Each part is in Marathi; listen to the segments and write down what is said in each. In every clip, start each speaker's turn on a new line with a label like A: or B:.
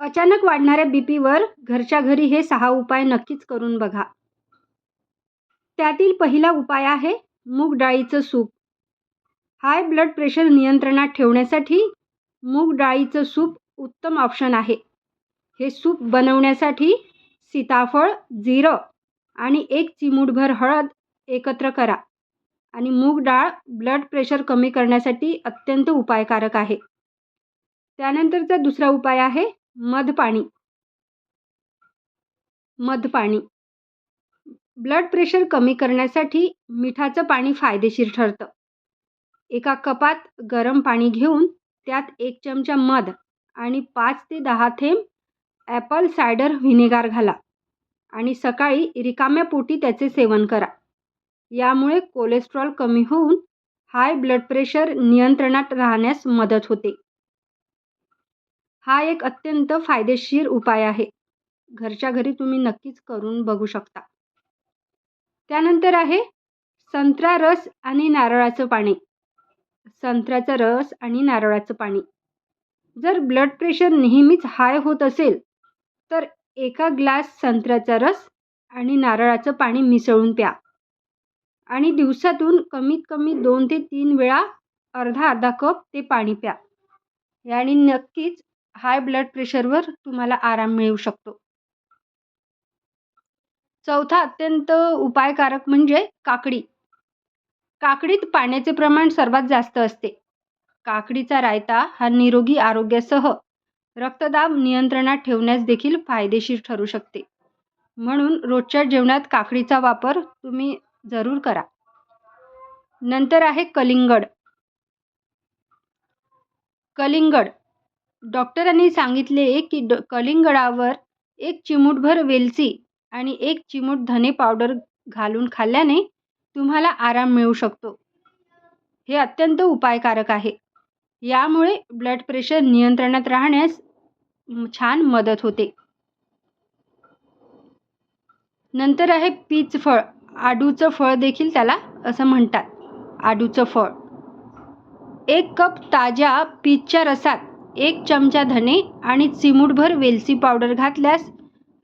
A: अचानक वाढणाऱ्या बी पीवर घरच्या घरी हे सहा उपाय नक्कीच करून बघा. त्यातील पहिला उपाय आहे मूग डाळीचं सूप. हाय ब्लड प्रेशर नियंत्रणात ठेवण्यासाठी मूग डाळीचं सूप उत्तम ऑप्शन आहे. हे सूप बनवण्यासाठी सीताफळ जिरं आणि एक चिमूटभर हळद एकत्र करा. आणि मूग डाळ ब्लड प्रेशर कमी करण्यासाठी अत्यंत उपायकारक आहे. त्यानंतरचा दुसरा उपाय आहे मधपाणी. मधपाणी. ब्लड प्रेशर कमी करण्यासाठी मिठाचं पाणी फायदेशीर ठरतं. एका कपात गरम पाणी घेऊन त्यात एक चमचा मध आणि पाच ते दहा थेंब ॲपल सायडर व्हिनेगार घाला आणि सकाळी रिकाम्या पोटी त्याचे सेवन करा. यामुळे कोलेस्ट्रॉल कमी होऊन हाय ब्लड प्रेशर नियंत्रणात राहण्यास मदत होते. हा एक अत्यंत फायदेशीर उपाय आहे. घरच्या घरी तुम्ही नक्कीच करून बघू शकता. त्यानंतर आहे संत्रा रस आणि नारळाचं पाणी. संत्र्याचा रस आणि नारळाचं पाणी. जर ब्लड प्रेशर नेहमीच हाय होत असेल तर एका ग्लास संत्र्याचा रस आणि नारळाचं पाणी मिसळून प्या. आणि दिवसातून कमीत कमी दोन ते तीन वेळा अर्धा अर्धा कप ते पाणी प्या. याने नक्कीच हाय ब्लड प्रेशरवर तुम्हाला आराम मिळू शकतो. चौथा अत्यंत उपायकारक म्हणजे काकडी. काकडीत पाण्याचे प्रमाण सर्वात जास्त असते. काकडीचा रायता हा निरोगी आरोग्यासह रक्तदाब नियंत्रणात ठेवण्यास देखील फायदेशीर ठरू शकते. म्हणून रोजच्या जेवणात काकडीचा वापर तुम्ही जरूर करा. नंतर आहे कलिंगड. कलिंगड. डॉक्टरांनी सांगितले की ड कलिंगडावर एक चिमूटभर वेलची आणि एक चिमूट धने पावडर घालून खाल्ल्याने तुम्हाला आराम मिळू शकतो. हे अत्यंत उपायकारक आहे. यामुळे ब्लड प्रेशर नियंत्रणात राहण्यास छान मदत होते. नंतर आहे पीच फळ. आडूचं फळ देखील त्याला असं म्हणतात. आडूचं फळ. एक कप ताज्या पीचच्या रसात एक चमचा धने आणि चिमूटभर वेलची पावडर घातल्यास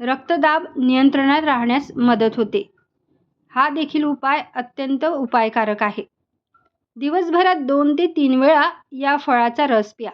A: रक्तदाब नियंत्रणात राहण्यास मदत होते. हा देखील उपाय अत्यंत उपायकारक आहे. दिवसभरात दोन ते तीन वेळा या फळाचा रस प्या.